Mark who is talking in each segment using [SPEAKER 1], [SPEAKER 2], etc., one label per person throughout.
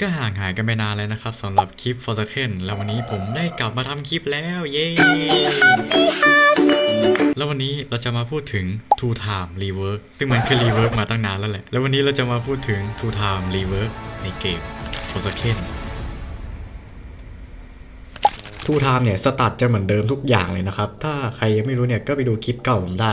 [SPEAKER 1] ก็ห่างหายกันไปนานเลยนะครับสำหรับคลิป For s e c o n แล้ววันนี้ผมได้กลับมาทำคลิปแล้ว เย้ แล้ววันนี้เราจะมาพูดถึง Two Time Rework ซึ่งมันคือ Rework มาตั้งนานแล้วแหละ แล้ววันนี้เราจะมาพูดถึง Two Time Rework ในเกม For s e c o n ทูไทม์เนี่ยสตาร์ทจะเหมือนเดิมทุกอย่างเลยนะครับ ถ้าใครยังไม่รู้เนี่ยก็ไปดูคลิปเก่าผมได้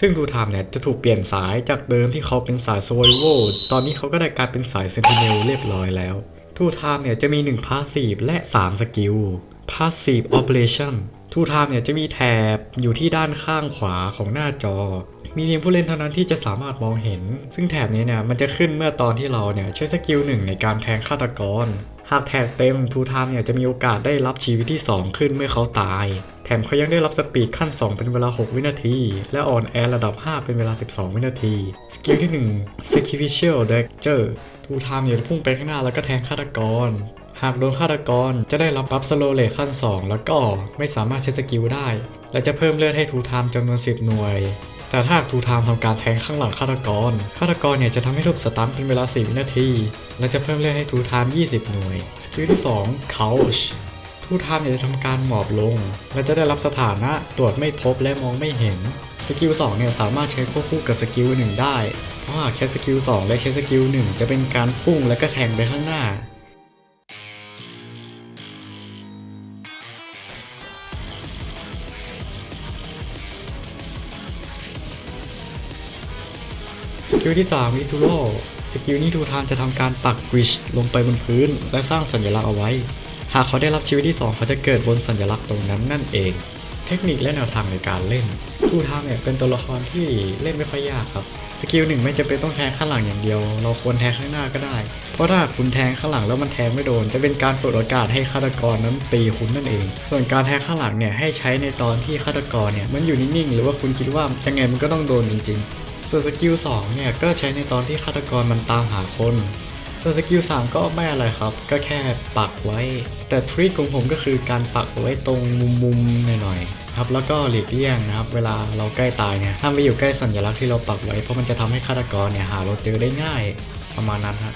[SPEAKER 1] ซึ่งทูไทม์เนี่ยจะถูกเปลี่ยนสายจากเดิมที่เขาเป็นสาย Survival ตอนนี้เขาก็ได้กลายเป็นสาย Sentinel เรียบร้อยแล้วทูไทม์เนี่ยจะมี1 Passive และ 3 สกิล Passive Operation ทูไทม์เนี่ยจะมีแถบอยู่ที่ด้านข้างขวาของหน้าจอ มีเพียงผู้เล่นเท่านั้นที่จะสามารถมองเห็น ซึ่งแถบนี้เนี่ยมันจะขึ้นเมื่อตอนที่เราเนี่ยใช้สกิลหนึ่งในการแทงฆาตกร หากแท็กเต็มทูไทม์เนี่ยจะมีโอกาสได้รับชีวิตที่ 2 ขึ้นเมื่อเขาตาย แถมเขายังได้รับสปีดขั้น 2 เป็นเวลา 6 วินาที และออนแอร์ระดับ 5 เป็นเวลา 12 วินาที สกิลที่ 1 Sacrificial Dagger ทูไทม์เนี่ยจะพุ่งไปข้างหน้าแล้วก็แทงฆาตกร หากโดนฆาตกรจะได้รับบัฟสโลเลขั้น 2 แล้วก็ไม่สามารถใช้สกิลได้ และจะเพิ่มเลือดให้ทูไทม์จำนวน 10 หน่วยแต่ถ้าหากทูไทม์ทำการแทงข้างหลังฆาตกร ฆาตกรเนี่ยจะทำให้ถูกสตันเป็นเวลา 4 วินาที และจะเพิ่มเลือดให้ทูไทม์20 หน่วย สกิลที่ 2 Couch ทูไทม์เนี่ยจะทำการหมอบลง และจะได้รับสถานะตรวจไม่พบและมองไม่เห็น สกิล2เนี่ยสามารถใช้ควบคู่กับสกิล1ได้ เพราะหากใช้สกิล2และใช้สกิล1จะเป็นการพุ่งและก็แทงไปข้างหน้าสกิลที่3วิทูโรสกิลนี้ทูทามจะทำการปักกริชลงไปบนพื้น และสร้างสัญลักษณ์เอาไว้ หากเขาได้รับชีวิตที่ 2 เขาจะเกิดบนสัญลักษณ์ตรงนั้นนั่นเอง เทคนิคและแนวทางในการเล่นทูทามเนี่ยเป็นตัวละครที่เล่นไม่ค่อยยากครับสกิลหนึ่งไม่จำเป็นต้องแทงข้างหลังอย่างเดียว เราควรแทงข้างหน้าก็ได้ เพราะถ้าคุณแทงข้างหลังแล้วมันแทงไม่โดน จะเป็นการเปิดโอกาสให้ฆาตกรนั้นตีคุณนั่นเอง ส่วนการแทงข้างหลังเนี่ยให้ใช้ในตอนที่ฆาตกรเนี่ยมันอยู่นิ่งๆหรือว่าคุณคิดว่ายังไงมันก็ต้องโดนจริงๆ ส่วนสกิล2เนี่ยก็ใช้ในตอนที่ฆาตกรมันตามหาคน ส่วนสกิล3ก็ไม่อะไรครับ ก็แค่ปักไว้ แต่ทริคของผมก็คือการปักไว้ตรงมุมๆหน่อยๆครับแล้วก็หลีกเลี่ยงนะครับ เวลาเราใกล้ตายเนี่ยห้ามไปอยู่ใกล้สัญลักษณ์ที่เราปักไว้เพราะมันจะทำให้ฆาตกรเนี่ยหาเราเจอได้ง่ายประมาณนั้นฮะ